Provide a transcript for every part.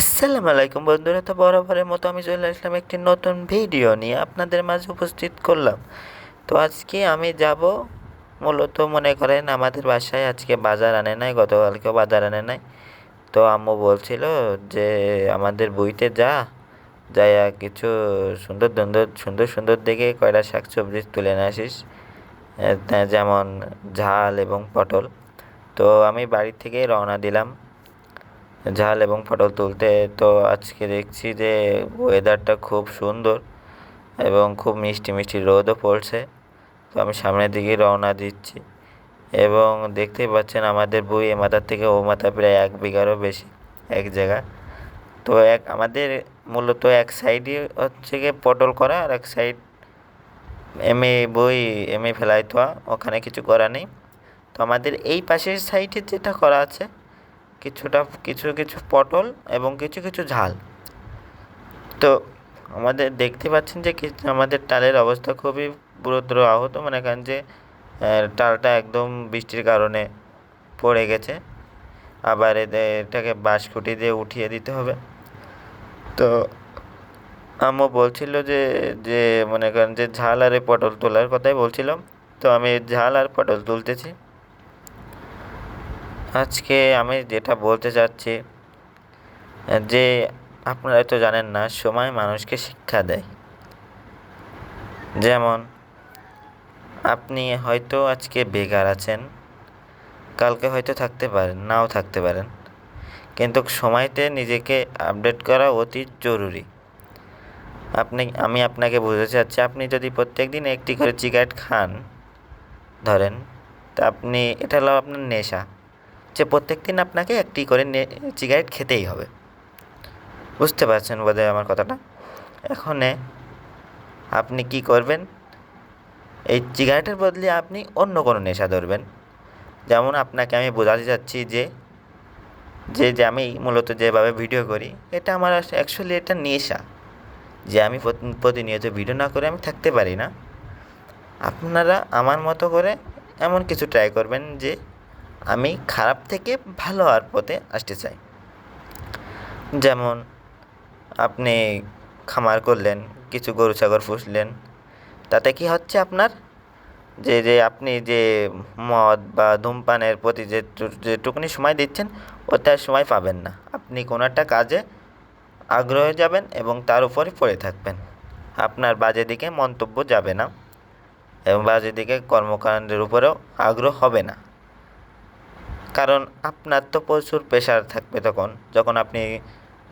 আসসালামু আলাইকুম বন্ধুরা, তো বরাবরের মতো আমি চলে আসলাম একটি নতুন ভিডিও নিয়ে আপনাদের মাঝে উপস্থিত করলাম। তো আজকে আমি যাব, মূলত মনে করেন আমাদের বাসায় আজকে বাজার আনে নাই, গতকালকেও বাজার আনে নাই। তো আম্মু বলছিল যে আমাদের বইতে যা, যাইয়া কিছু সুন্দর সুন্দর সুন্দর সুন্দর দেখে কয়টা শাক সবজি তুলে নিয়ে আসিস। যেমন ঝাল এবং পটল। তো আমি বাড়ি থেকেই রওনা দিলাম। ঝাল এবং পটল তুলতে। তো আজকে দেখছি যে ওয়েদারটা খুব সুন্দর এবং খুব মিষ্টি মিষ্টি রোদও পড়ছে। তো আমি সামনের দিকে রওনা দিচ্ছি এবং দেখতেই পাচ্ছেন আমাদের বই এ মাথার থেকে ও মাথা প্রায় এক বিঘারও বেশি, এক জায়গা। তো এক, আমাদের মূলত এক সাইডই হচ্ছে গিয়ে পটল করা আর এক সাইড এম এ বই এম এ ফেলাই ওখানে কিছু করা নেই। তো আমাদের এই পাশের সাইডে যেটা করা আছে কিছুটা, কিছু কিছু পটল এবং কিছু কিছু ঝাল। তো আমাদের দেখতে পাচ্ছেন যে আমাদের টালের অবস্থা খুবই গুরুতর আহত। মনে করেন যে টালটা একদম বৃষ্টির কারণে পড়ে গেছে। আবার এটাকে বাঁশ খুঁটি দিয়ে উঠিয়ে দিতে হবে। তো আম্মু বলছিল যে যে মনে করেন যে ঝাল আর পটল তোলার কথাই বলছিলাম। তো আমি ঝাল আর পটল তুলতেছি। আজকে আমি যেটা বলতে চাচ্ছি, যে আপনারা তো জানেন না, সময় মানুষকে শিক্ষা দেয়। যেমন, আপনি হয়তো আজকে বেকার আছেন, কালকে হয়তো থাকতে পারেন, নাও থাকতে পারেন। কিন্তু সময়তে নিজেকে আপডেট করা অতি জরুরি। আপনি, আমি আপনাকে বুঝাতে চাচ্ছি, আপনি যদি প্রত্যেক দিন একটি করে সিগারেট খান, ধরেন, তা আপনি, এটা হলো আপনার নেশা। যে প্রত্যেক দিন আপনাকে একটি করে সিগারেট খেতেই হবে। বুঝতে পারছেন বোধহয় আমার কথাটা? এখানে আপনি কি করবেন? এই সিগারেটের বদলে আপনি অন্য কোনো নেশা ধরবেন। যেমন আপনাকে আমি বোঝাতে চাচ্ছি যে যে যে আমি মূলত যেভাবে ভিডিও করি, এটা আমার অ্যাকচুয়ালি এটা নেশা। যে আমি প্রতিনিয়ত ভিডিও না করে আমি থাকতে পারি না। আপনারা আমার মতো করে এমন কিছু ট্রাই করবেন যে আমি খারাপ থেকে ভালো হওয়ার পথে আসতে চাই। যেমন, আপনি খামার করলেন, কিছু গরু ছাগল পুষলেন, তাতে কি হচ্ছে আপনার? যে যে আপনি যে মদ বা ধূমপানের প্রতি যে যেটুকুনি সময় দিচ্ছেন, ওতে আর সময় পাবেন না। আপনি কোনো একটা কাজে আগ্রহে যাবেন এবং তার উপরে পড়ে থাকবেন। আপনার বাজে দিকে মন্তব্য যাবে না এবং বাজে দিকে কর্মকাণ্ডের উপরেও আগ্রহ হবে না। কারণ আপনার তো প্রচুর প্রেশার থাকবে তখন, যখন আপনি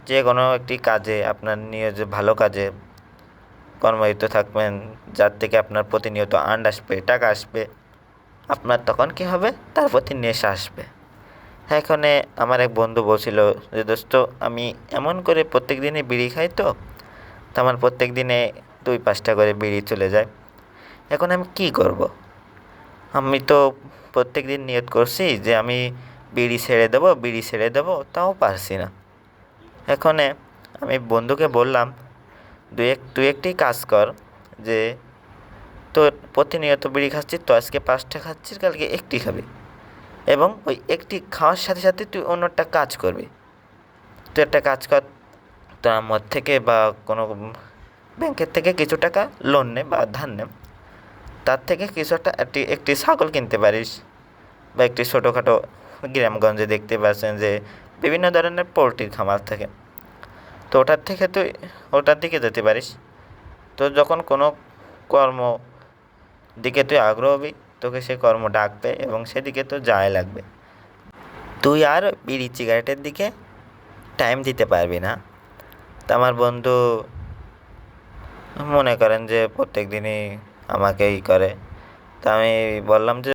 যে কোনো একটি কাজে, আপনার নিয়ে যে ভালো কাজে কর্মরত থাকবেন, যার থেকে আপনার প্রতিনিয়ত আন্ড আসবে, টাকা আসবে, আপনার তখন কী হবে? তার প্রতি নেশা আসবে। এখানে আমার এক বন্ধু বলছিল যে, দোস্ত, আমি এমন করে প্রত্যেক দিনে বিড়ি খাই তো আমার প্রত্যেক দিনে দুই পাঁচটা করে বিড়ি চলে যায়। এখন আমি কী করব? আমি তো প্রত্যেক দিন নিয়ত করছি যে আমি বিড়ি ছেড়ে দেবো, বিড়ি ছেড়ে দেবো, তাও পারছি না। এখানে আমি বন্ধুকে বললাম দু এক, তুই একটি কাজ কর যে তোর প্রতিনিয়ত বিড়ি খাচ্ছিস, তো আজকে পাঁচটা খাচ্ছিস, কালকে একটি খাবি। এবং ওই একটি খাওয়ার সাথে সাথে তুই অন্যটা কাজ করবি। তুই একটা কাজ কর, তোর আমার থেকে বা কোনো ব্যাংকের থেকে কিছু টাকা লোন নে বা ধার নে। তার থেকে কিছু একটা একটি একটি ছাগল কিনতে পারিস। বা একটি ছোটোখাটো গ্রামগঞ্জে দেখতে পাচ্ছেন যে বিভিন্ন ধরনের পোলট্রির খামার থাকে। তো ওটার থেকে তুই, ওটার দিকে যেতে পারিস। তো যখন কোনো কর্ম দিকে তুই আগ্রহ হবি, তোকে সে কর্ম ডাকবে এবং সেদিকে তো যায় লাগবে। তুই আর বিড়ি সিগারেটের দিকে টাইম দিতে পারবি না। তা আমার বন্ধু মনে করেন যে প্রত্যেক দিনই আমাকে ই করে। তা আমি বললাম যে